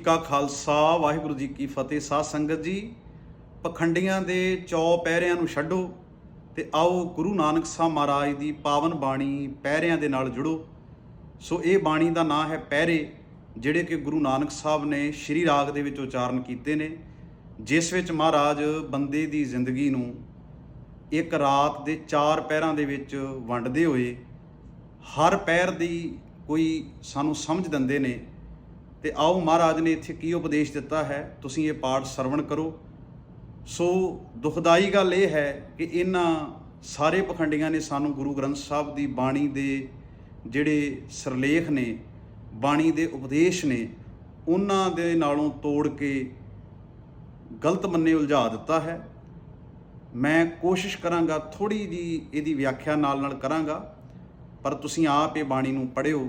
ਕਾ ਖਾਲਸਾ, ਵਾਹਿਗੁਰੂ ਜੀ ਕੀ ਫਤਿਹ। ਸਾਧ ਸੰਗਤ ਜੀ, ਪਖੰਡੀਆਂ ਦੇ ਚੌ ਪਹਿਰਿਆਂ ਨੂੰ ਛੱਡੋ ਤੇ ਆਓ ਗੁਰੂ ਨਾਨਕ ਸਾਹਿਬ ਮਹਾਰਾਜ ਦੀ ਪਾਵਨ ਬਾਣੀ ਪਹਿਰਿਆਂ ਦੇ ਨਾਲ ਜੁੜੋ। ਸੋ ਇਹ ਬਾਣੀ ਦਾ ਨਾਂ ਹੈ ਪਹਿਰੇ, ਜਿਹੜੇ ਕਿ ਗੁਰੂ ਨਾਨਕ ਸਾਹਿਬ ਨੇ ਸ਼੍ਰੀ ਰਾਗ ਦੇ ਵਿੱਚ ਉਚਾਰਨ ਕੀਤੇ ਨੇ, ਜਿਸ ਵਿੱਚ ਮਹਾਰਾਜ ਬੰਦੇ ਦੀ ਜ਼ਿੰਦਗੀ ਨੂੰ ਇੱਕ ਰਾਤ ਦੇ ਚਾਰ ਪਹਿਰਾਂ ਦੇ ਵਿੱਚ ਵੰਡਦੇ ਹੋਏ ਹਰ ਪਹਿਰ ਦੀ ਕੋਈ ਸਾਨੂੰ ਸਮਝ ਦਿੰਦੇ ਨੇ ਤੇ ਆਓ ਮਹਾਰਾਜ ਨੇ ਇੱਥੇ ਕੀ ਉਪਦੇਸ਼ ਦਿੱਤਾ ਹੈ, ਤੁਸੀਂ ਇਹ ਪਾਠ ਸਰਵਣ ਕਰੋ। ਸੋ ਦੁਖਦਾਈ ਗੱਲ ਇਹ ਹੈ ਕਿ ਇਹਨਾਂ ਸਾਰੇ ਪਖੰਡੀਆਂ ਨੇ ਸਾਨੂੰ ਗੁਰੂ ਗ੍ਰੰਥ ਸਾਹਿਬ ਦੀ ਬਾਣੀ ਦੇ ਜਿਹੜੇ ਸਰਲੇਖ ਨੇ, ਬਾਣੀ ਦੇ ਉਪਦੇਸ਼ ਨੇ, ਉਹਨਾਂ ਦੇ ਨਾਲੋਂ ਤੋੜ ਕੇ ਗਲਤ ਮੰਨੇ ਉਲਝਾ ਦਿੱਤਾ ਹੈ। ਮੈਂ ਕੋਸ਼ਿਸ਼ ਕਰਾਂਗਾ ਥੋੜੀ ਜੀ ਇਹਦੀ ਵਿਆਖਿਆ ਨਾਲ ਨਾਲ ਕਰਾਂਗਾ, ਪਰ ਤੁਸੀਂ ਆਪ ਇਹ ਬਾਣੀ ਨੂੰ ਪੜ੍ਹਿਓ।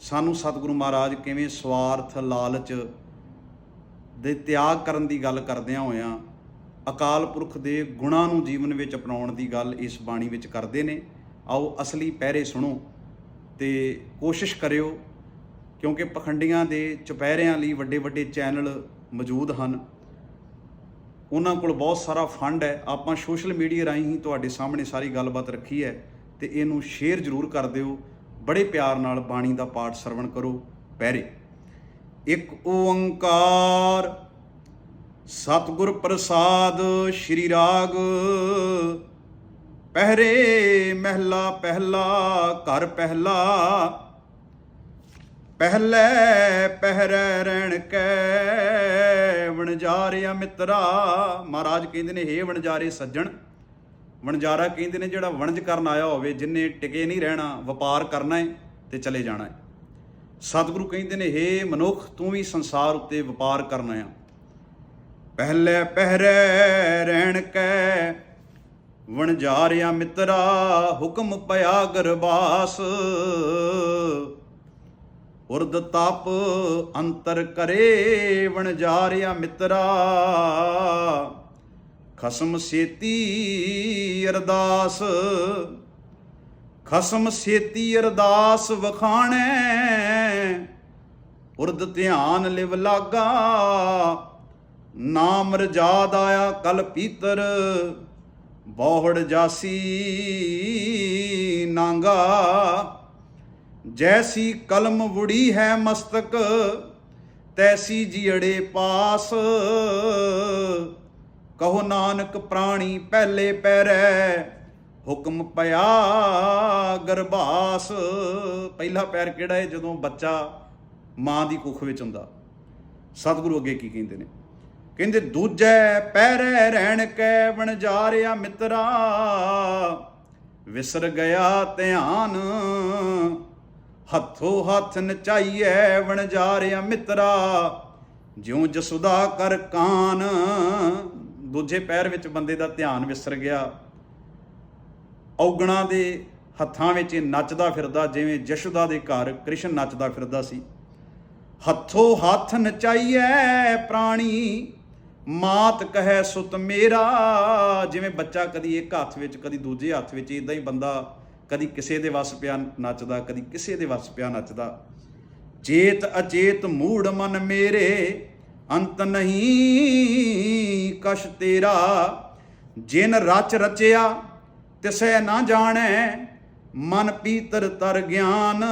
ਸਾਨੂੰ ਸਤਿਗੁਰੂ ਮਹਾਰਾਜ ਕਿਵੇਂ ਸਵਾਰਥ, ਲਾਲਚ ਦੇ ਤਿਆਗ ਕਰਨ ਦੀ ਗੱਲ ਕਰਦਿਆਂ ਹੋਇਆਂ ਅਕਾਲ ਪੁਰਖ ਦੇ ਗੁਣਾਂ ਨੂੰ ਜੀਵਨ ਵਿੱਚ ਅਪਣਾਉਣ ਦੀ ਗੱਲ ਇਸ ਬਾਣੀ ਵਿੱਚ ਕਰਦੇ ਨੇ। ਆਓ ਅਸਲੀ ਪਹਿਰੇ ਸੁਣੋ ਤੇ ਕੋਸ਼ਿਸ਼ ਕਰਿਓ, ਕਿਉਂਕਿ ਪਖੰਡੀਆਂ ਦੇ ਚੁਪਹਿਰਿਆਂ ਲਈ ਵੱਡੇ ਵੱਡੇ ਚੈਨਲ ਮੌਜੂਦ ਹਨ। ਉਹਨਾਂ ਕੋਲ ਬਹੁਤ ਸਾਰਾ ਫੰਡ ਹੈ। ਆਪਾਂ ਸੋਸ਼ਲ ਮੀਡੀਆ ਰਾਹੀਂ ਹੀ ਤੁਹਾਡੇ ਸਾਹਮਣੇ ਸਾਰੀ ਗੱਲਬਾਤ ਰੱਖੀ ਹੈ ਤੇ ਇਹਨੂੰ ਸ਼ੇਅਰ ਜ਼ਰੂਰ ਕਰ ਦਿਓ। ਬੜੇ ਪਿਆਰ ਨਾਲ ਬਾਣੀ ਦਾ ਪਾਠ ਸਰਵਣ ਕਰੋ ਪਹਿਰੇ ਇੱਕ ਓੰਕਾਰ, ਸਤਿਗੁਰ ਪ੍ਰਸਾਦ, ਸ਼੍ਰੀ ਰਾਗ। ਪਹਿਰੇ ਮਹਿਲਾ ਪਹਿਲਾ, ਘਰ ਪਹਿਲਾ। ਪਹਿਲੇ ਪਹਿਰੇ ਰਹਿਣ ਕੈ, ਵਣਜਾਰਿਆ ਮਿੱਤਰਾ। ਮਹਾਰਾਜ ਕਹਿੰਦੇ ਨੇ, ਹੇ ਵਣਜਾਰੇ ਸੱਜਣ ਵਣਜਾਰਾ ਕਹਿੰਦੇ ਨੇ ਜਿਹੜਾ ਵਣਜ ਕਰਨ ਆਇਆ ਹੋਵੇ, ਜਿੰਨੇ ਟਿਕੇ ਨਹੀਂ ਰਹਿਣਾ, ਵਪਾਰ ਕਰਨਾ ਹੈ ਤੇ ਚਲੇ ਜਾਣਾ ਹੈ ਸਤਿਗੁਰੂ ਕਹਿੰਦੇ ਨੇ, ਹੇ ਮਨੁੱਖ, ਤੂੰ ਵੀ ਸੰਸਾਰ ਉੱਤੇ ਵਪਾਰ ਕਰਨਾ ਆ ਪਹਿਲੇ ਪਹਿਰੇ ਰਹਿਣ ਕੈ, ਵਣਜਾਰਿਆ ਮਿੱਤਰਾ, ਹੁਕਮ ਪਿਆ ਗਰਬਾਸ ਉਰਦ ਤਪ ਅੰਤਰ ਕਰੇ ਵਣਜਾਰਿਆ ਮਿੱਤਰਾ। ਖਸਮ ਸੇਤੀ ਅਰਦਾਸ, ਖਸਮ ਸੇਤੀ ਅਰਦਾਸ ਵਖਾਣੈ, ਉਰਦ ਧਿਆਨ ਲਿਵ ਲਾਗਾ, ਨਾਮ ਰਜਾਦ ਆਇਆ ਕਲ ਪੀਤਰ, ਬੋਹੜ ਜਾਸੀ ਨਾਂਗਾ। ਜੈਸੀ ਕਲਮ ਵੁੜੀ ਹੈ ਮਸਤਕ, ਤੈਸੀ ਜਿੜੇ ਪਾਸ ਕਹੋ ਨਾਨਕ ਪ੍ਰਾਣੀ ਪਹਿਲੇ ਪੈਰੈ, ਹੁਕਮ ਪਿਆ ਗਰਭਾਸ। ਪਹਿਲਾ ਪੈਰ ਕਿਹੜਾ ਹੈ ਜਦੋਂ ਬੱਚਾ ਮਾਂ ਦੀ ਕੁੱਖ ਵਿੱਚ ਹੁੰਦਾ। ਸਤਿਗੁਰੂ ਅੱਗੇ ਕੀ ਕਹਿੰਦੇ ਨੇ? ਕਹਿੰਦੇ, ਦੂਜੇ ਪੈਰੇ ਰਹਿਣ ਕੈ ਵਣਜਾਰਿਆ ਮਿੱਤਰਾ, ਵਿਸਰ ਗਿਆ ਧਿਆਨ, ਹੱਥੋਂ ਹੱਥ ਨਚਾਈਐ ਵਣਜਾਰਿਆ ਮਿੱਤਰਾ, ਜਿਉ ਜਸੁਦਾ ਕਰ ਕਾਨ ਦੂਜੇ ਪੈਰ ਵਿੱਚ ਬੰਦੇ ਦਾ ਧਿਆਨ ਵਿਸਰ ਗਿਆ। ਔਗਣਾ ਦੇ ਹੱਥਾਂ ਵਿੱਚ ਨੱਚਦਾ ਫਿਰਦਾ, ਜਿਵੇਂ ਜਸ਼ੁਦਾ ਦੇ ਘਰ ਕ੍ਰਿਸ਼ਨ ਨੱਚਦਾ ਫਿਰਦਾ ਸੀ। ਹੱਥੋਂ ਹੱਥ ਨਚਾਈਐ ਪ੍ਰਾਣੀ, ਮਾਤ ਕਹੈ ਸੁਤ ਮੇਰਾ। ਜਿਵੇਂ ਬੱਚਾ ਕਦੀ ਇੱਕ ਹੱਥ ਵਿੱਚ, ਕਦੀ ਦੂਜੇ ਹੱਥ ਵਿੱਚ ਇਦਾਂ ਹੀ ਬੰਦਾ ਕਦੀ ਕਿਸੇ ਦੇ ਵਸ ਪਿਆ ਨੱਚਦਾ, ਕਦੀ ਕਿਸੇ ਦੇ ਵਸ ਪਿਆ ਨੱਚਦਾ। ਚੇਤ ਅਚੇਤ ਮੂੜ ਮਨ ਮੇਰੇ ਅੰਤ ਨਹੀਂ ਕਸ਼ ਤੇਰਾ। ਜਿਨ ਰਚ ਰਚਿਆ, ਤਿਸੈ ਨਾ ਜਾਣੈ, ਮਨ ਪੀਤਰ ਤਰ ਗਿਆਨ।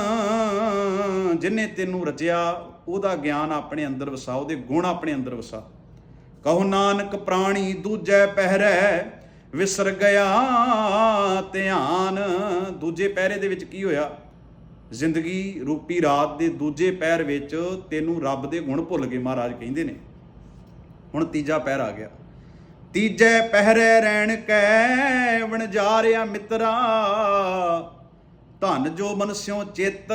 ਜਿਨੇ ਤੈਨੂੰ ਰਚਿਆ, ਉਹਦਾ ਗਿਆਨ ਆਪਣੇ ਅੰਦਰ ਵਸਾ, ਉਹਦੇ ਗੁਣ ਆਪਣੇ ਅੰਦਰ ਵਸਾ। ਕਹੋ ਨਾਨਕ ਪ੍ਰਾਣੀ, ਦੂਜੈ ਪਹਿਰੈ, ਵਿਸਰ ਗਿਆ ਧਿਆਨ। ਦੂਜੇ ਪਹਿਰੇ ਦੇ ਵਿੱਚ ਕੀ ਹੋਇਆ? ਜ਼ਿੰਦਗੀ ਰੂਪੀ ਰਾਤ ਦੇ ਦੂਜੇ ਪੈਰ ਵਿੱਚ ਤੈਨੂੰ ਰੱਬ ਦੇ ਗੁਣ ਭੁੱਲ ਗਏ ਮਹਾਰਾਜ ਕਹਿੰਦੇ ਨੇ। ਹੁਣ ਤੀਜਾ ਪੈਰ ਆ ਗਿਆ। ਤੀਜੇ ਪਹਿਰੇ ਰਹਿਣ ਕੈ ਵਣਜਾਰਿਆ ਮਿੱਤਰਾ, ਧਨ ਜੋ ਮਨਸਿਓ ਚਿੱਤ।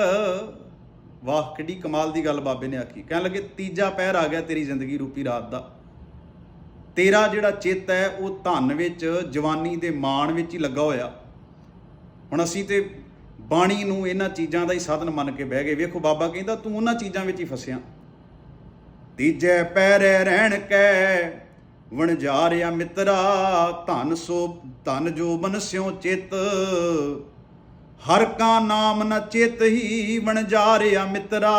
ਵਾਹ, ਕਿੱਡੀ ਕਮਾਲ ਦੀ ਗੱਲ ਬਾਬੇ ਨੇ ਆਖੀ। ਕਹਿਣ ਲੱਗੇ, ਤੀਜਾ ਪਹਿਰ ਆ ਗਿਆ ਤੇਰੀ ਜ਼ਿੰਦਗੀ ਰੂਪੀ ਰਾਤ ਦਾ। ਤੇਰਾ ਜਿਹੜਾ ਚਿੱਤ ਹੈ, ਉਹ ਧਨ ਵਿੱਚ, ਜਵਾਨੀ ਦੇ ਮਾਣ ਵਿੱਚ ਹੀ ਲੱਗਾ ਹੋਇਆ। ਹੁਣ ਅਸੀਂ ਤੇ ਬਾਣੀ ਨੂੰ ਇਹਨਾਂ ਚੀਜ਼ਾਂ ਦਾ ਹੀ ਸਾਧਨ ਮੰਨ ਕੇ ਬਹਿ ਗਏ। ਵੇਖੋ ਬਾਬਾ ਕਹਿੰਦਾ, ਤੂੰ ਉਹਨਾਂ ਚੀਜ਼ਾਂ ਵਿੱਚ ਹੀ ਫਸਿਆ। ਤੀਜੇ ਪੈਰੇ ਰਹਿਣ ਕੈ, ਵਣਜਾਰਿਆ ਮਿੱਤਰਾ, ਧਨ ਸੋ, ਧਨ ਜੋ ਬਨਸਿਓ ਚਿਤ। ਹਰ ਕਾ ਨਾਮ ਨ ਚਿਤ ਹੀ ਵਣਜਾਰਿਆ ਮਿੱਤਰਾ।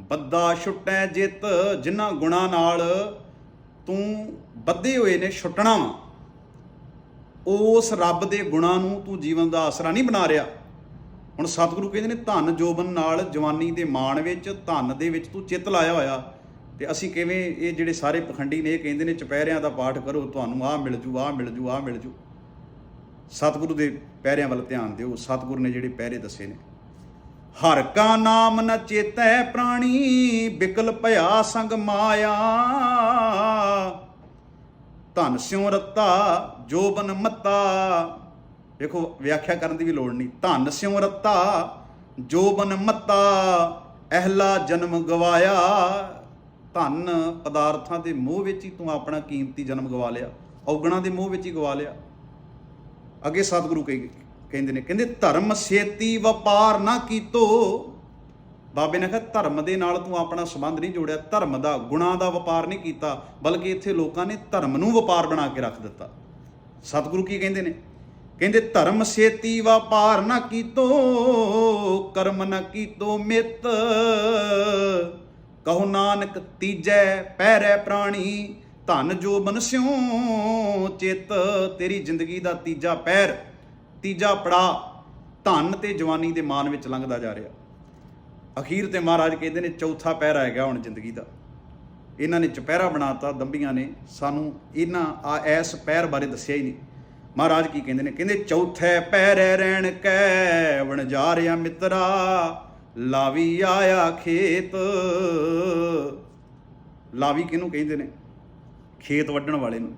ਬੱਦਾ ਛੁੱਟੈ ਜਿੱਤ, ਜਿਨ੍ਹਾਂ ਗੁਣਾ ਨਾਲ ਤੂੰ ਬੱਧੇ ਹੋਏ ਨੇ, ਛੁੱਟਣਾ ਵਾ। ਉਸ ਰੱਬ ਦੇ ਗੁਣਾਂ ਨੂੰ ਤੂੰ ਜੀਵਨ ਦਾ ਆਸਰਾ ਨਹੀਂ ਬਣਾ ਰਿਹਾ। ਹੁਣ ਸਤਿਗੁਰੂ ਕਹਿੰਦੇ ਨੇ, ਧਨ ਜੋਬਨ ਨਾਲ ਜਵਾਨੀ ਦੇ ਮਾਣ ਵਿੱਚ, ਧਨ ਦੇ ਵਿੱਚ ਤੂੰ ਚਿੱਤ ਲਾਇਆ ਹੋਇਆ। ਤੇ ਅਸੀਂ ਕਿਵੇਂ ਇਹ ਜਿਹੜੇ ਸਾਰੇ ਪਖੰਡੀ ਨੇ, ਇਹ ਕਹਿੰਦੇ ਨੇ, ਚਪਹਿਰਿਆਂ ਦਾ ਪਾਠ ਕਰੋ, ਤੁਹਾਨੂੰ ਆਹ ਮਿਲ ਜੂ, ਆਹ ਮਿਲ ਜੂ, ਆਹ ਮਿਲ ਜੂ। ਸਤਿਗੁਰੂ ਦੇ ਪੈਰਿਆਂ ਵੱਲ ਧਿਆਨ ਦਿਓ। ਸਤਿਗੁਰੂ ਨੇ ਜਿਹੜੇ ਪੈਰੇ ਦੱਸੇ ਨੇ। ਹਰ ਕਾ ਨਾਮ ਨ ਚੇਤੈ ਪ੍ਰਾਣੀ, ਬਿਕਲ ਭਇਆ ਸੰਗ ਮਾਇਆ। ਧਨ ਸਿਉ ਰਤਾ ਜੋਬਨ ਮੱਤਾ। ਵੇਖੋ ਵਿਆਖਿਆ ਕਰਨ ਦੀ ਵੀ ਲੋੜ ਨਹੀਂ। ਧਨ ਸਿਉ ਰਤਾ ਜੋਬਨ ਮੱਤਾ, ਅਹਲਾ ਜਨਮ ਗਵਾਇਆ। ਧਨ ਪਦਾਰਥਾਂ ਦੇ ਮੋਹ ਵਿੱਚ ਹੀ ਤੂੰ ਆਪਣਾ ਕੀਮਤੀ ਜਨਮ ਗਵਾ ਲਿਆ। ਔਗਣਾ ਦੇ ਮੋਹ ਵਿੱਚ ਹੀ ਗਵਾ ਲਿਆ। ਅੱਗੇ ਸਤਿਗੁਰੂ ਕਹੀ ਕਹਿੰਦੇ ਨੇ, ਕਹਿੰਦੇ, ਧਰਮ ਸੇਤੀ ਵਪਾਰ ਨਾ ਕੀਤੋ ਬਾਬੇ ਨੇ ਕਿਹਾ, ਧਰਮ ਦੇ ਨਾਲ ਤੂੰ ਆਪਣਾ ਸੰਬੰਧ ਨਹੀਂ ਜੋੜਿਆ, ਧਰਮ ਦਾ, ਗੁਣਾ ਦਾ ਵਪਾਰ ਨਹੀਂ ਕੀਤਾ, ਬਲਕਿ ਇੱਥੇ ਲੋਕਾਂ ਨੇ ਧਰਮ ਨੂੰ ਵਪਾਰ ਬਣਾ ਕੇ ਰੱਖ ਦਿੱਤਾ। ਸਤਿਗੁਰੂ ਕੀ ਕਹਿੰਦੇ ਨੇ? ਕਹਿੰਦੇ, ਧਰਮ ਸੇਤੀ ਵਪਾਰ ਨਾ ਕੀਤੋ, ਕਰਮ ਨਾ ਕੀਤੋ ਮਿੱਤ। ਕਹੋ ਨਾਨਕ, ਤੀਜੈ ਪਹਿਰੈ ਪ੍ਰਾਣੀ, ਧਨ ਜੋ ਬਨਸਿਓ ਚਿੱਤ, ਤੇਰੀ ਜ਼ਿੰਦਗੀ ਦਾ ਤੀਜਾ ਪਹਿਰ ਤੀਜਾ ਪੜਾ ਧਨ ਤੇ ਜਵਾਨੀ ਦੇ ਮਾਨ ਵਿੱਚ ਲੰਘਦਾ ਜਾ ਰਿਹਾ। ਅਖੀਰ ਤੇ ਮਹਾਰਾਜ ਕਹਿੰਦੇ ਨੇ ਚੌਥਾ ਪਹਿਰਾ ਹੈਗਾ ਹੁਣ ਜ਼ਿੰਦਗੀ ਦਾ। ਇਹਨਾਂ ਨੇ ਚੁਪਹਿਰਾ ਬਣਾਤਾ ਦੰਬੀਆਂ ਨੇ। ਸਾਨੂੰ ਇਹਨਾਂ ਆ ਐਸ ਪਹਿਰ ਬਾਰੇ ਦੱਸਿਆ ਹੀ ਨਹੀਂ। ਮਹਾਰਾਜ ਕੀ ਕਹਿੰਦੇ ਨੇ? ਕਹਿੰਦੇ, ਚੌਥੇ ਪਹਿਰੇ ਰਹਿਣ ਕੈ ਵਣਜਾਰਿਆ ਮਿੱਤਰਾ, ਲਾਵੀ ਆਇਆ ਖੇਤ। ਲਾਵੀ ਕਿਹਨੂੰ ਕਹਿੰਦੇ ਨੇ? ਖੇਤ ਵੱਢਣ ਵਾਲੇ ਨੂੰ।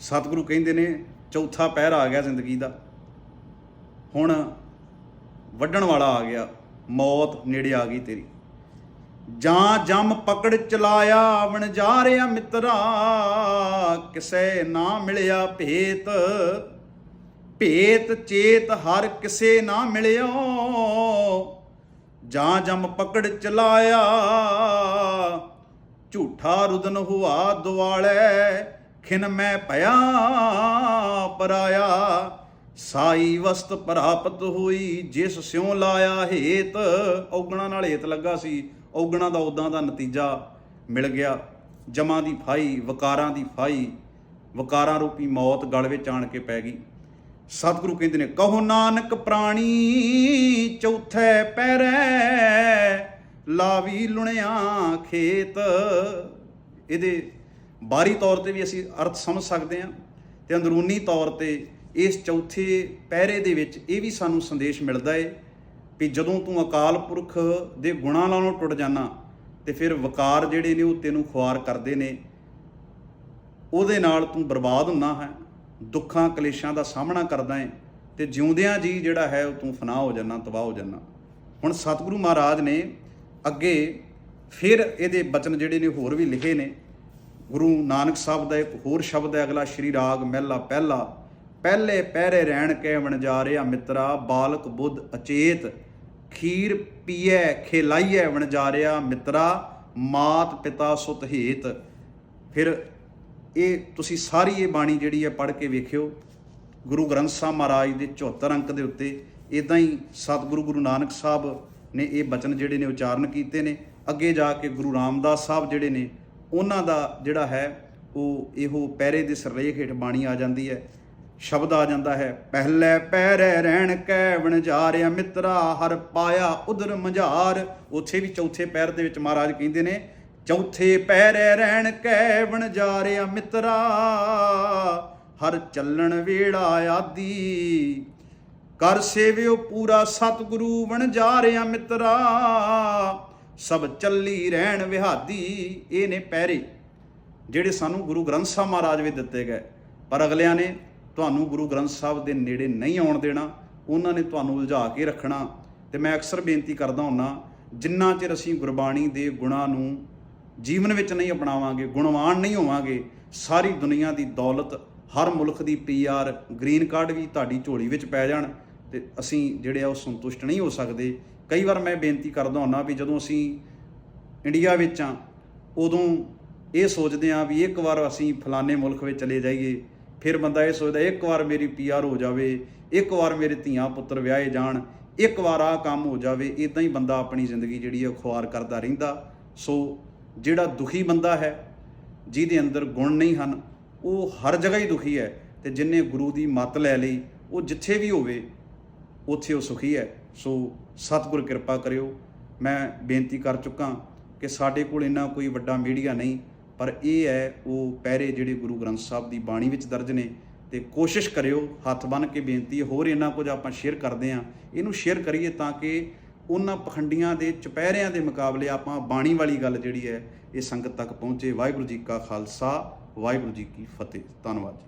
ਸਤਿਗੁਰੂ ਕਹਿੰਦੇ ਨੇ, ਚੌਥਾ ਪਹਿਰਾ ਆ ਗਿਆ ਜ਼ਿੰਦਗੀ ਦਾ। ਹੁਣ ਵੱਢਣ ਵਾਲਾ ਆ ਗਿਆ। ਮੌਤ ਨੇੜੇ ਆ ਗਈ ਤੇਰੀ। ਜਾਂ ਜਮ ਪਕੜ ਚਲਾਇਆ ਵਣ ਜਾ ਰਿਆ ਮਿੱਤਰਾ, ਕਿਸੇ ਨਾ ਮਿਲਿਆ ਭੇਤ। ਭੇਤ ਚੇਤ ਹਰ ਕਿਸੇ ਨਾ ਮਿਲਿਓ। ਜਾਂ ਜਮ ਪਕੜ ਚਲਾਇਆ, ਝੂਠਾ ਰੁਦਨ ਹੁਆ ਦੁਆਲੇ, ਖਿਨ ਮੈਂ ਭਇਆ, ਪਰਾਇਆ। ਸਾਈ ਵਸਤ ਪ੍ਰਾਪਤ ਹੋਈ, ਜਿਸ ਸਿਉ ਲਾਇਆ ਹੇਤ। ਔਗਣਾ ਨਾਲ ਹੇਤ ਲੱਗਾ ਸੀ, ਔਗਣਾ ਦਾ ਉਦਾਂ ਦਾ ਨਤੀਜਾ ਮਿਲ ਗਿਆ। ਜਮਾਂ ਦੀ ਫਾਈ, ਵਕਾਰਾਂ ਦੀ ਫਾਈ, ਵਕਾਰਾਂ ਰੂਪੀ ਮੌਤ ਗਲ ਵਿੱਚ ਆਣ ਕੇ ਪੈ ਗਈ। ਸਤਿਗੁਰੂ ਕਹਿੰਦੇ ਨੇ, ਕਹੋ ਨਾਨਕ ਪ੍ਰਾਣੀ, ਚੌਥੇ ਪੈਰੈ ਲਾਵੀ ਲੁਣਿਆ ਖੇਤ। ਇਹਦੇ ਬਾਹਰੀ ਤੌਰ ਤੇ ਵੀ ਅਸੀਂ ਅਰਥ ਸਮਝ ਸਕਦੇ ਹਾਂ ਤੇ ਅੰਦਰੂਨੀ ਤੌਰ ਤੇ ਇਸ ਚੌਥੇ ਪਹਿਰੇ ਦੇ ਵਿੱਚ ਇਹ ਵੀ ਸਾਨੂੰ ਸੰਦੇਸ਼ ਮਿਲਦਾ ਏ ਕਿ ਜਦੋਂ ਤੂੰ ਅਕਾਲ ਪੁਰਖ ਦੇ ਗੁਣਾਂ ਨਾਲੋਂ ਟੁੱਟ ਜਾਣਾ ਤੇ ਫਿਰ ਵਕਾਰ ਜਿਹੜੇ ਨੇ ਉਹ ਤੈਨੂੰ ਖੁਆਰ ਕਰਦੇ ਨੇ, ਉਹਦੇ ਨਾਲ ਤੂੰ ਬਰਬਾਦ ਹੁੰਦਾ ਹੈ, ਦੁੱਖਾਂ ਕਲੇਸ਼ਾਂ ਦਾ ਸਾਹਮਣਾ ਕਰਦਾ ਹੈ ਤੇ ਜਿਉਂਦਿਆਂ ਜੀ ਜਿਹੜਾ ਹੈ ਉਹ ਤੂੰ ਫਨਾ ਹੋ ਜਾਣਾ ਤਬਾਹ ਹੋ ਜਾਣਾ ਹੁਣ ਸਤਿਗੁਰੂ ਮਹਾਰਾਜ ਨੇ ਅੱਗੇ ਫਿਰ ਇਹਦੇ ਬਚਨ ਜਿਹੜੇ ਨੇ ਹੋਰ ਵੀ ਲਿਖੇ ਨੇ। ਗੁਰੂ ਨਾਨਕ ਸਾਹਿਬ ਦਾ ਇੱਕ ਹੋਰ ਸ਼ਬਦ ਹੈ, ਅਗਲਾ ਸ਼੍ਰੀ ਰਾਗ ਮਹਿਲਾ ਪਹਿਲਾ। ਪਹਿਲੇ ਪਹਿਰੇ ਰਹਿਣ ਕੇ ਵਣਜਾਰਿਆ ਮਿੱਤਰਾ? ਬਾਲਕ ਬੁੱਧ ਅਚੇਤ। ਖੀਰ ਪੀਏ, ਖਿਲਾਈਏ ਵਣਜਾਰਿਆ ਮਿੱਤਰਾ। ਮਾਤ ਪਿਤਾ ਸੁਤ ਹੇਤ। ਫਿਰ ਇਹ ਤੁਸੀਂ ਸਾਰੀ ਇਹ ਬਾਣੀ ਜਿਹੜੀ ਹੈ ਪੜ੍ਹ ਕੇ ਵੇਖਿਓ। ਗੁਰੂ ਗ੍ਰੰਥ ਸਾਹਿਬ ਮਹਾਰਾਜ ਦੇ 74 ਅੰਕ ਦੇ ਉੱਤੇ ਇਦਾਂ ਹੀ ਸਤਿਗੁਰੂ ਗੁਰੂ ਨਾਨਕ ਸਾਹਿਬ ਨੇ ਇਹ ਬਚਨ ਜਿਹੜੇ ਨੇ ਉਚਾਰਨ ਕੀਤੇ ਨੇ। ਅੱਗੇ ਜਾ ਕੇ ਗੁਰੂ ਰਾਮਦਾਸ ਸਾਹਿਬ ਜਿਹੜੇ ਨੇ, ਉਹਨਾਂ ਦਾ ਜਿਹੜਾ ਹੈ, ਉਹ ਇਹੋ ਪਹਿਰੇ ਦੇ ਸਰਲੇਖ ਹੇਠ ਬਾਣੀ ਆ ਜਾਂਦੀ ਹੈ। ਸ਼ਬਦ ਆ ਜਾਂਦਾ ਹੈ। ਪਹਿਲੇ ਪੈਰੇ ਰਹਿਣ ਕੈ ਵਣਜਾਰਿਆ ਮਿੱਤਰਾ ਹਰ ਪਾਇਆ ਉਦਰ ਮਝਾਰ। ਉੱਥੇ ਵੀ ਚੌਥੇ ਪੈਰ ਦੇ ਵਿੱਚ ਮਹਾਰਾਜ ਕਹਿੰਦੇ ਨੇ, ਚੌਥੇ ਪੈਰੇ ਰਹਿਣ ਕੈ ਵਣਜਾਰਿਆ ਮਿੱਤਰਾ ਹਰ ਚੱਲਣ ਵੇੜਾ ਆਦੀ। ਕਰ ਸੇਵਿਓ ਪੂਰਾ ਸਤਿਗੁਰੂ ਵਣਜਾਰਿਆ ਮਿੱਤਰਾ ਸਭ ਚੱਲੀ ਰਹਿਣ ਵਿਹਾਦੀ। ਇਹ ਨੇ ਪੈਰੇ ਜਿਹੜੇ ਸਾਨੂੰ ਗੁਰੂ ਗ੍ਰੰਥ ਸਾਹਿਬ ਮਹਾਰਾਜ ਵੀ ਦਿੱਤੇ ਗਏ। ਪਰ ਅਗਲਿਆਂ ਨੇ ਤੁਹਾਨੂੰ ਗੁਰੂ ਗ੍ਰੰਥ ਸਾਹਿਬ ਦੇ ਨੇੜੇ ਨਹੀਂ ਆਉਣ ਦੇਣਾ, ਉਹਨਾਂ ਨੇ ਤੁਹਾਨੂੰ ਉਲਝਾ ਕੇ ਰੱਖਣਾ। ਤੇ ਮੈਂ ਅਕਸਰ ਬੇਨਤੀ ਕਰਦਾ ਹੁੰਨਾ ਜਿੰਨਾ ਚਿਰ ਅਸੀਂ ਗੁਰਬਾਣੀ ਦੇ ਗੁਣਾਂ ਨੂੰ ਜੀਵਨ ਵਿੱਚ ਨਹੀਂ ਅਪਣਾਵਾਂਗੇ, ਗੁਣਵਾਨ ਨਹੀਂ ਹੋਵਾਂਗੇ, ਸਾਰੀ ਦੁਨੀਆ ਦੀ ਦੌਲਤ, ਹਰ ਮੁਲਕ ਦੀ ਪੀਆਰ ਗ੍ਰੀਨ ਕਾਰਡ ਵੀ ਤੁਹਾਡੀ ਝੋਲੀ ਵਿੱਚ ਪੈ ਜਾਣ ਤੇ ਅਸੀਂ ਜਿਹੜੇ ਆ ਉਹ ਸੰਤੁਸ਼ਟ ਨਹੀਂ ਹੋ ਸਕਦੇ। ਕਈ ਵਾਰ ਮੈਂ ਬੇਨਤੀ ਕਰਦਾ ਹੁੰਨਾ ਵੀ ਜਦੋਂ ਅਸੀਂ ਇੰਡੀਆ ਵਿੱਚ ਆ, ਉਦੋਂ ਇਹ ਸੋਚਦੇ ਆ ਵੀ ਇੱਕ ਵਾਰ ਅਸੀਂ ਫਲਾਣੇ ਮੁਲਕ ਵਿੱਚ ਚਲੇ ਜਾਈਏ ਫਿਰ ਬੰਦਾ ਇਹ ਸੋਚਦਾ, ਇੱਕ ਵਾਰ ਮੇਰੀ ਪੀਆਰ ਹੋ ਜਾਵੇ, ਇੱਕ ਵਾਰ ਮੇਰੇ ਧੀਆਂ ਪੁੱਤਰ ਵਿਆਹੇ ਜਾਣ, ਇੱਕ ਵਾਰ ਆ ਕੰਮ ਹੋ ਜਾਵੇ ਇਦਾਂ ਹੀ ਬੰਦਾ ਆਪਣੀ ਜ਼ਿੰਦਗੀ ਜਿਹੜੀ ਹੈ ਉਹ ਖੁਆਰ ਕਰਦਾ ਰਹਿੰਦਾ। ਸੋ ਜਿਹੜਾ ਦੁਖੀ ਬੰਦਾ ਹੈ, ਜਿਹਦੇ ਅੰਦਰ ਗੁਣ ਨਹੀਂ ਹਨ, ਉਹ ਹਰ ਜਗ੍ਹਾ ਹੀ ਦੁਖੀ ਹੈ ਤੇ ਜਿਨੇ ਗੁਰੂ ਦੀ ਮੱਤ ਲੈ ਲਈ, ਉਹ ਜਿੱਥੇ ਵੀ ਹੋਵੇ, ਉੱਥੇ ਉਹ ਸੁਖੀ ਹੈ। ਸੋ ਸਤਿਗੁਰ ਕਿਰਪਾ ਕਰਿਓ। ਮੈਂ ਬੇਨਤੀ ਕਰ ਚੁੱਕਾ ਕਿ ਸਾਡੇ ਕੋਲ ਇੰਨਾ ਕੋਈ ਵੱਡਾ ਮੀਡੀਆ ਨਹੀਂ ਪਰ ਇਹ ਹੈ, ਉਹ ਪਹਿਰੇ ਜਿਹੜੇ ਗੁਰੂ ਗ੍ਰੰਥ ਸਾਹਿਬ ਦੀ ਬਾਣੀ ਵਿੱਚ ਦਰਜ ਨੇ ਤੇ ਕੋਸ਼ਿਸ਼ ਕਰਿਓ, ਹੱਥ ਬੰਨ ਕੇ ਬੇਨਤੀ ਹੈ, ਹੋਰ ਇੰਨਾ ਕੁਝ ਆਪਾਂ ਸ਼ੇਅਰ ਕਰਦੇ ਆ ਇਹਨੂੰ ਸ਼ੇਅਰ ਕਰੀਏ ਤਾਂ ਕਿ ਉਹਨਾਂ ਪਖੰਡੀਆਂ ਦੇ, ਚੁਪਹਿਰਿਆਂ ਦੇ ਮੁਕਾਬਲੇ ਆਪਾਂ ਬਾਣੀ ਵਾਲੀ ਗੱਲ ਜਿਹੜੀ ਹੈ, ਇਹ ਸੰਗਤ ਤੱਕ ਪਹੁੰਚੇ। ਵਾਹਿਗੁਰੂ ਜੀ ਕਾ ਖਾਲਸਾ, ਵਾਹਿਗੁਰੂ ਜੀ ਕੀ ਫਤਿਹ। ਧੰਨਵਾਦ ਜੀ।